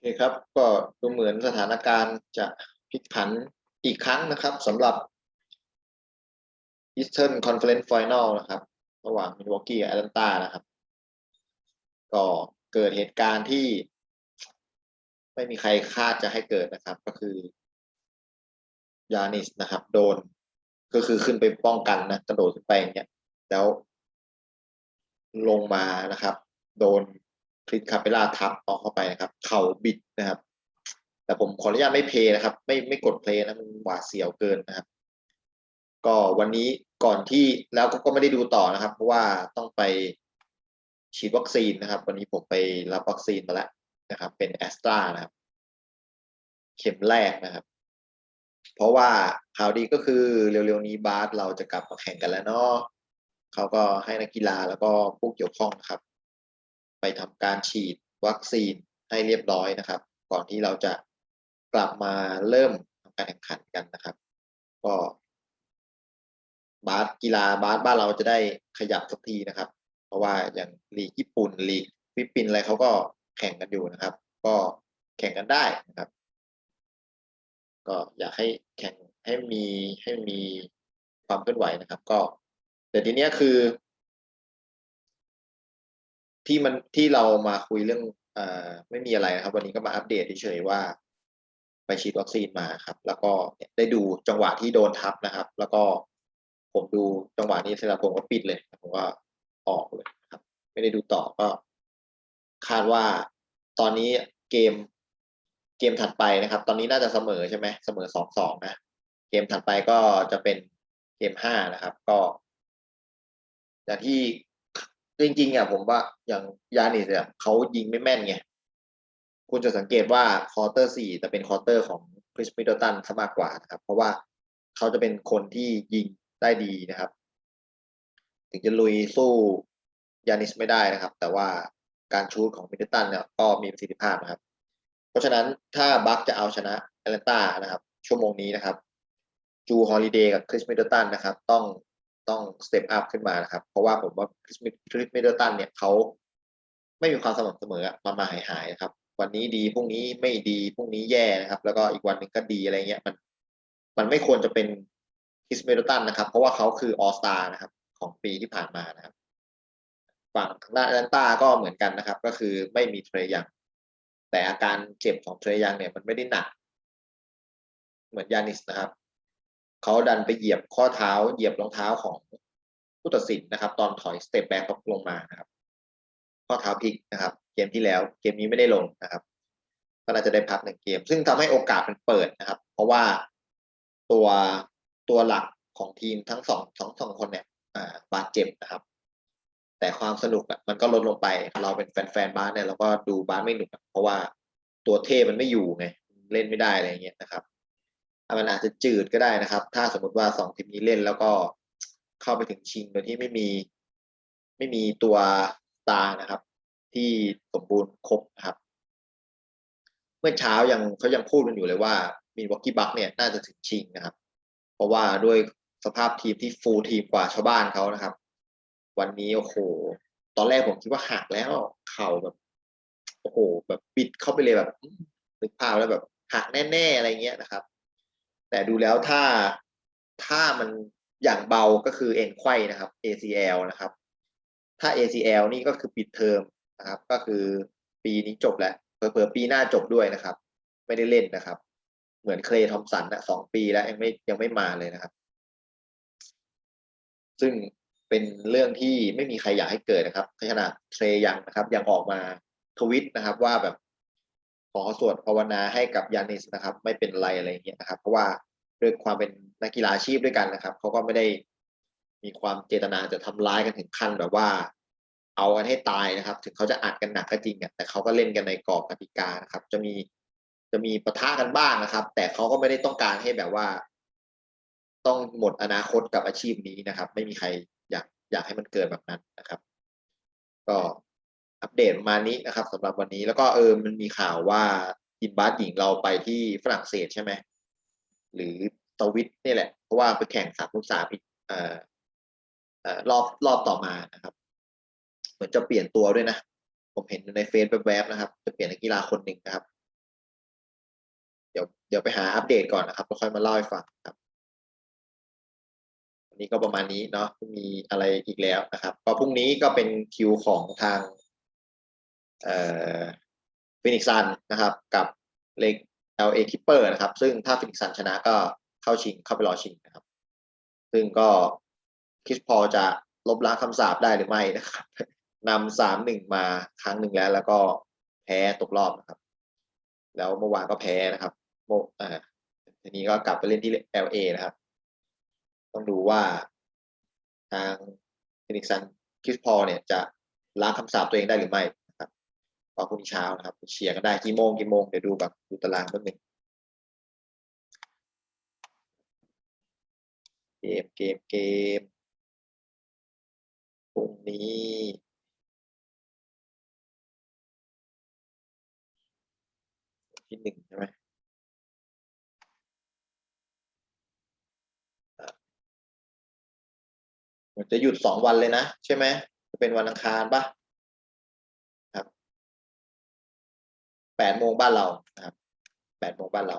เคครับก็ดูเหมือนสถานการณ์จะพลิกผันอีกครั้งนะครับสำหรับ Eastern Conference Final นะครับ ระหว่าง Milwaukee กับ Atlanta นะครับ ก็เกิดเหตุการณ์ที่ ไม่มีใครคาดจะให้เกิดนะครับ ก็คือยานิสนะครับ โดนก็คือขึ้นไปป้องกันนะกระโดดขึ้นไปอย่างเงี้ยแล้วลงมานะครับ โดน คริสคาเปล่าทับออกเข้าไปนะครับ เข่าบิดนะครับ แต่ผมขออนุญาตไม่เพลนะครับ ไม่ไม่กดเพลนะมันหวาดเสียวเกินนะครับ ก็วันนี้ก่อนที่แล้วก็ก็ไม่ได้ดูต่อนะครับ เพราะว่าต้องไปฉีดวัคซีนนะครับ วันนี้ผมไปรับวัคซีนมาแล้วนะครับ เป็นแอสตรานะครับ เข็มแรกนะครับ เพราะว่าข่าวดีก็คือเร็วๆนี้บาสเราจะกลับมาแข่งกันแล้วเนาะเขาก็ให้นักกีฬาแล้วก็ผู้เกี่ยวข้องครับ ไปทำการฉีดวัคซีนให้เรียบร้อยนะครับ ก่อนที่เราจะกลับมาเริ่มทำการแข่งขันกันนะครับ ก็บาสกีฬาบาสบ้านเราจะได้ขยับสักทีนะครับ เพราะว่าอย่างลีกญี่ปุ่นลีกฟิลิปปินส์อะไรเขาก็แข่งกันอยู่นะครับ ก็แข่งกันได้นะครับ ก็อยากให้แข่งให้มีให้มีความเคลื่อนไหวนะครับ ก็ แต่ทีเนี้ยคือ ที่มันที่เรามาคุยเรื่องอ่อไม่มีอะไรนะครับ วันนี้ก็มาอัปเดตเฉยๆว่า ไปฉีดวัคซีนมาครับ แล้วก็ได้ดูจังหวะที่โดนทับนะครับ แล้วก็ผมดูจังหวะนี้เสร็จแล้วผมก็ปิดเลยผมก็ออกเลยครับ ไม่ได้ดูต่อก็ คาดว่าตอนนี้เกมเกมถัดไปนะครับ ตอนนี้น่าจะเสมอใช่ไหมเสมอสองสองนะเกมถัดไปก็จะเป็นเกมห้านะครับ ก็อย่างที่ จริงๆอะผมว่าอย่างยานิสเนี่ยเขายิงไม่แม่นไงคุณจะสังเกตว่าคอร์เตอร์สี่จะเป็นคอร์เตอร์ของคริสมิดเดิลตันซะมากกว่านะครับ เพราะว่าเขาจะเป็นคนที่ยิงได้ดีนะครับ ถึงจะลุยสู้ยานิสไม่ได้นะครับ แต่ว่าการชูตของมิดเดิลตันเนี่ยก็มีประสิทธิภาพนะครับ เพราะฉะนั้นถ้าบัคจะเอาชนะแอตแลนตานะครับ ชั่วโมงนี้นะครับ จูฮอลิเดย์กับคริสมิดเดิลตันนะครับ ต้อง ต้องสเต็ปอัพขึ้นมานะครับ เพราะว่าผมว่าคริสมิดเดิลตันเนี่ยเขาไม่มีความสม่ำเสมอมามาหายหายนะครับ วันนี้ดีพรุ่งนี้ไม่ดีพรุ่งนี้แย่นะครับ แล้วก็อีกวันหนึ่งก็ดีอะไรเงี้ยมัน มันไม่ควรจะเป็นคริสมิดเดิลตันนะครับ เพราะว่าเขาคือออสตานะครับ ของปีที่ผ่านมานะครับฝั่งทางด้านแอตแลนตาก็เหมือนกันนะครับ ก็คือไม่มีเทรยัง แต่อาการเจ็บของเทรยังเนี่ยมันไม่ได้หนัก เหมือนยานิสนะครับ เขาดันไปเหยียบข้อเท้า เหยียบรองเท้าของผู้ตัดสินนะครับ ตอนถอยสเต็ปแบ็กลงมานะครับ ข้อเท้าพลิกนะครับ เกมที่แล้วเกมนี้ไม่ได้ลงนะครับก็น่าจะได้พักหนึ่งเกม ซึ่งทำให้โอกาสมันเปิดนะครับ เพราะว่าตัวตัวหลักของทีมทั้งสองทั้งสองคนเนี่ยบาดเจ็บนะครับ แต่ความสนุกอะมันก็ลดลงไป เราเป็นแฟนๆบ้าสเนี่ยเราก็ดูบ้าสไม่หนุกเพราะว่าตัวเทพมันไม่อยู่ไงเล่นไม่ได้อะไรอย่างเงี้ยนะครับ มันอาจจะจืดก็ได้นะครับ ถ้าสมมติว่าสองทีมนี้เล่นแล้วก็เข้าไปถึงชิงโดยที่ไม่มีไม่มีตัวตานะครับ ที่สมบูรณ์ครบนะครับ เมื่อเช้ายังเขายังพูดกันอยู่เลยว่ามีวอกกี้บัคเนี่ยน่าจะถึงชิงนะครับ เพราะว่าด้วยสภาพทีมที่ฟูลทีมกว่าชาวบ้านเขานะครับ วันนี้โอ้โห ตอนแรกผมคิดว่าหักแล้วเข่าแบบโอ้โห แบบปิดเข้าไปเลยแบบนึกภาพแล้วแบบหักแน่ ๆ อะไรเงี้ยนะครับ แต่ดูแล้วถ้าถ้ามันอย่างเบาก็คือเอ็นไข้นะครับ ACL นะครับ ถ้า ACL นี่ก็คือปิดเทอมนะครับ ก็คือปีนี้จบแล้วเผลอปีหน้าจบด้วยนะครับ ไม่ได้เล่นนะครับ เหมือนเคลย์ทอมสันนะสองปีแล้วยังไม่ยังไม่มาเลยนะครับ ซึ่งเป็นเรื่องที่ไม่มีใครอยากให้เกิดนะครับขนาดเทรยังนะครับ ยังออกมาทวิตนะครับ ว่าแบบ ขอสวดภาวนาให้กับยานิสนะครับ ไม่เป็นไรอะไรอย่างเงี้ยนะครับ เพราะว่าด้วยความเป็นนักกีฬาอาชีพด้วยกันนะครับเขาก็ไม่ได้มีความเจตนาจะทำร้ายกันถึงขั้นแบบว่า เอากันให้ตายนะครับ ถึงเขาจะอัดกันหนักก็จริงอะแต่เขาก็เล่นกันในกรอบกติกานะครับ จะมีจะมีปะทะกันบ้างนะครับ แต่เขาก็ไม่ได้ต้องการให้แบบว่า ต้องหมดอนาคตกับอาชีพนี้นะครับ ไม่มีใครอยากอยากให้มันเกิดแบบนั้นนะครับ ก็ อัปเดตประมาณนี้นะครับสำหรับวันนี้แล้วก็เออมันมีข่าวว่าทีมบาสหญิงเราไปที่ฝรั่งเศสใช่ไหมหรือสวิตนี่แหละ เพราะว่าไปแข่งสามลูกสามอีกเอ่อเอ่อรอบรอบต่อมานะครับ เหมือนจะเปลี่ยนตัวด้วยนะ ผมเห็นในเฟซแวบๆนะครับ จะเปลี่ยนนักกีฬาคนหนึ่งนะครับ เดี๋ยวเดี๋ยวไปหาอัปเดตก่อนนะครับแล้วค่อยมาเล่าให้ฟังครับวันนี้ก็ประมาณนี้เนาะมีอะไรอีกแล้วนะครับ ก็พรุ่งนี้ก็เป็นคิวของทาง ฟินิกซันนะครับ กับเล็ก LA Clipper นะครับ ซึ่งถ้าฟินิกซันชนะก็เข้าชิงเข้าไปรอชิงนะครับ ซึ่งก็คิสพอจะลบล้างคำสาปได้หรือไม่นะครับนำสามหนึ่งมาครั้งหนึ่งแล้ว แล้วก็แพ้ตกรอบนะครับ แล้วเมื่อวานก็แพ้นะครับโมอ่าทีนี้ก็กลับไปเล่นที่ LA นะครับ ต้องดูว่าทางฟินิกซันคิสพอเนี่ยจะล้างคำสาปตัวเองได้หรือไม่ นะครับก็พรุ่งเช้านะครับเชียร์กันได้กี่โมงกี่โมงเดี๋ยวดูแบบดูตารางแป๊บหนึงเกมเกมเกมพรุ่งนี้ที่หนึ่งใช่ไหมมันจะหยุดสองวันเลยนะ ใช่ไหม จะเป็นวันอังคารปะ ครับแปดโมงบ้านเรานะครับแปดโมงบ้านเรา